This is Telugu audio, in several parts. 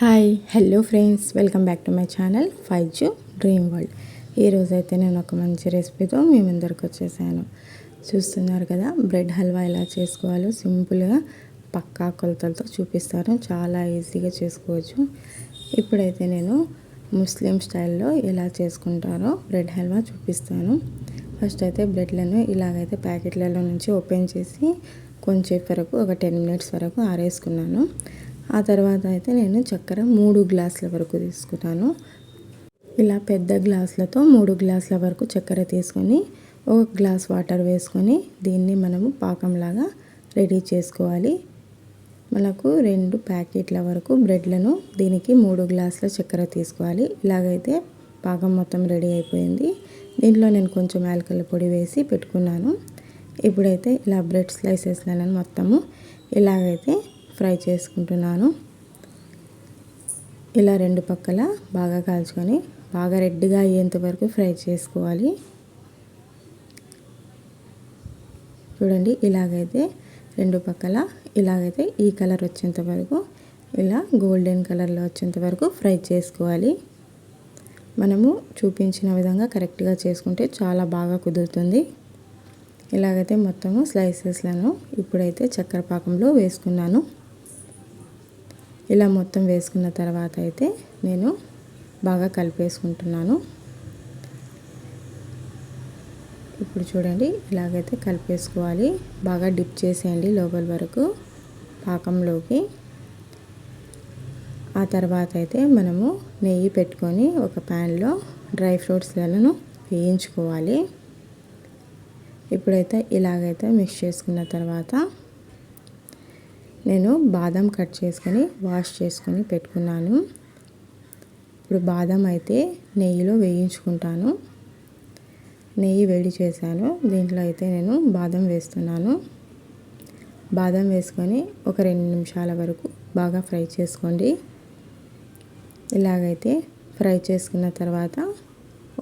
Hi hello friends welcome back to my channel five zoo dream world ఈరోజు అయితే నేను ఒక మంచి రెసిపీతో మీ ముందరికి వచ్చేసాను. చూస్తున్నారు కదా బ్రెడ్ హల్వా ఎలా చేసుకోవాలో సింపుల్గా పక్కా కొలతలతో చూపిస్తాను. చాలా ఈజీగా చేసుకోవచ్చు. ఇప్పుడైతే నేను ముస్లిం స్టైల్లో ఎలా చేసుకుంటారో బ్రెడ్ హల్వా చూపిస్తాను. ఫస్ట్ అయితే బ్రెడ్లను ఇలాగైతే ప్యాకెట్లలో నుంచి ఓపెన్ చేసి కొంచెం వరకు ఒక టెన్ మినిట్స్ వరకు ఆరేసుకున్నాను. ఆ తర్వాత అయితే నేను చక్కెర మూడు గ్లాసుల వరకు తీసుకుంటాను. ఇలా పెద్ద గ్లాసులతో మూడు గ్లాసుల వరకు చక్కెర తీసుకొని ఒక గ్లాస్ వాటర్ వేసుకొని దీన్ని మనము పాకంలాగా రెడీ చేసుకోవాలి. మనకు రెండు ప్యాకెట్ల వరకు బ్రెడ్లను దీనికి మూడు గ్లాసుల చక్కెర తీసుకోవాలి. ఇలాగైతే పాకం మొత్తం రెడీ అయిపోయింది. దీంట్లో నేను కొంచెం యాలకల పొడి వేసి పెట్టుకున్నాను. ఇప్పుడైతే ఇలా బ్రెడ్ స్లైసెస్లను మొత్తము ఇలాగైతే ఫ్రై చేసుకుంటున్నాను. ఇలా రెండు పక్కల బాగా కాల్చుకొని బాగా రెడ్గా అయ్యేంత వరకు ఫ్రై చేసుకోవాలి. చూడండి ఇలాగైతే రెండు పక్కల ఇలాగైతే ఈ కలర్ వచ్చేంత వరకు ఇలా గోల్డెన్ కలర్లో వచ్చేంత వరకు ఫ్రై చేసుకోవాలి. మనము చూపించిన విధంగా కరెక్ట్గా చేసుకుంటే చాలా బాగా కుదురుతుంది. ఇలాగైతే మొత్తము స్లైసెస్లను ఇప్పుడైతే చక్కెర పాకంలో వేసుకున్నాను. ఇలా మొత్తం వేసుకున్న తర్వాత అయితే నేను బాగా కలిపేసుకుంటున్నాను. ఇప్పుడు చూడండి ఇలాగైతే కలిపేసుకోవాలి. బాగా డిప్ చేసేయండి లోపల వరకు పాకంలోకి. ఆ తర్వాత అయితే మనము నెయ్యి పెట్టుకొని ఒక ప్యాన్లో డ్రై ఫ్రూట్స్లను వేయించుకోవాలి. ఇప్పుడైతే ఇలాగైతే మిక్స్ చేసుకున్న తర్వాత నేను బాదం కట్ చేసుకొని వాష్ చేసుకొని పెట్టుకున్నాను. ఇప్పుడు బాదం అయితే నెయ్యిలో వేయించుకుంటాను. నెయ్యి వేడి చేశాను. దీంట్లో అయితే నేను బాదం వేస్తున్నాను. బాదం వేసుకొని ఒక రెండు నిమిషాల వరకు బాగా ఫ్రై చేసుకోండి. ఇలాగైతే ఫ్రై చేసుకున్న తర్వాత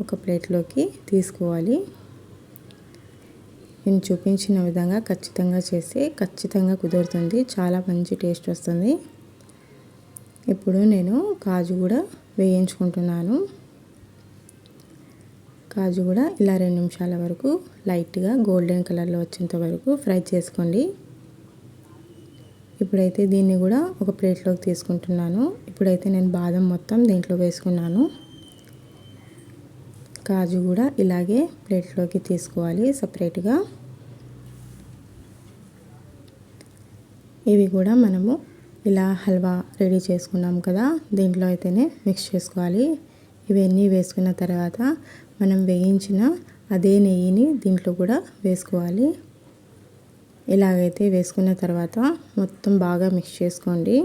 ఒక ప్లేట్లోకి తీసుకోవాలి. నేను చూపించిన విధంగా ఖచ్చితంగా చేస్తే ఖచ్చితంగా కుదురుతుంది. చాలా మంచి టేస్ట్ వస్తుంది. ఇప్పుడు నేను కాజు కూడా వేయించుకుంటున్నాను. కాజు కూడా ఇలా రెండు నిమిషాల వరకు లైట్గా గోల్డెన్ కలర్లో వచ్చేంత వరకు ఫ్రై చేసుకోండి. ఇప్పుడైతే దీన్ని కూడా ఒక ప్లేట్లోకి తీసుకుంటున్నాను. ఇప్పుడైతే నేను బాదం మొత్తం దీంట్లో వేసుకున్నాను. కాజు కూడా ఇలాగే ప్లేట్లోకి తీసుకోవాలి సపరేట్గా. ఇవి కూడా మనము ఇలా హల్వా రెడీ చేసుకున్నాం కదా దీంట్లో అయితేనే మిక్స్ చేసుకోవాలి. ఇవన్నీ వేసుకున్న తర్వాత మనం వేయించిన అదే నెయ్యిని దీంట్లో కూడా వేసుకోవాలి. ఇలాగైతే వేసుకున్న తర్వాత మొత్తం బాగా మిక్స్ చేసుకోండి.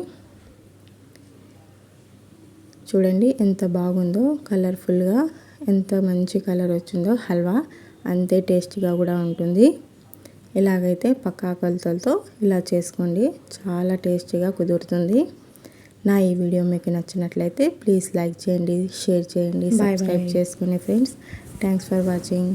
చూడండి ఎంత బాగుందో కలర్ఫుల్గా ఎంత మంచి కలర్ వచ్చిందో హల్వా అంతే టేస్టీగా కూడా ఉంటుంది. ఇలాగైతే పక్కా కొలతలతో ఇలా చేసుకోండి. చాలా టేస్టీగా కుదురుతుంది. నా ఈ వీడియో మీకు నచ్చినట్లయితే ప్లీజ్ లైక్ చేయండి షేర్ చేయండి సబ్స్క్రైబ్ చేసుకుని ఫ్రెండ్స్. Thanks for watching.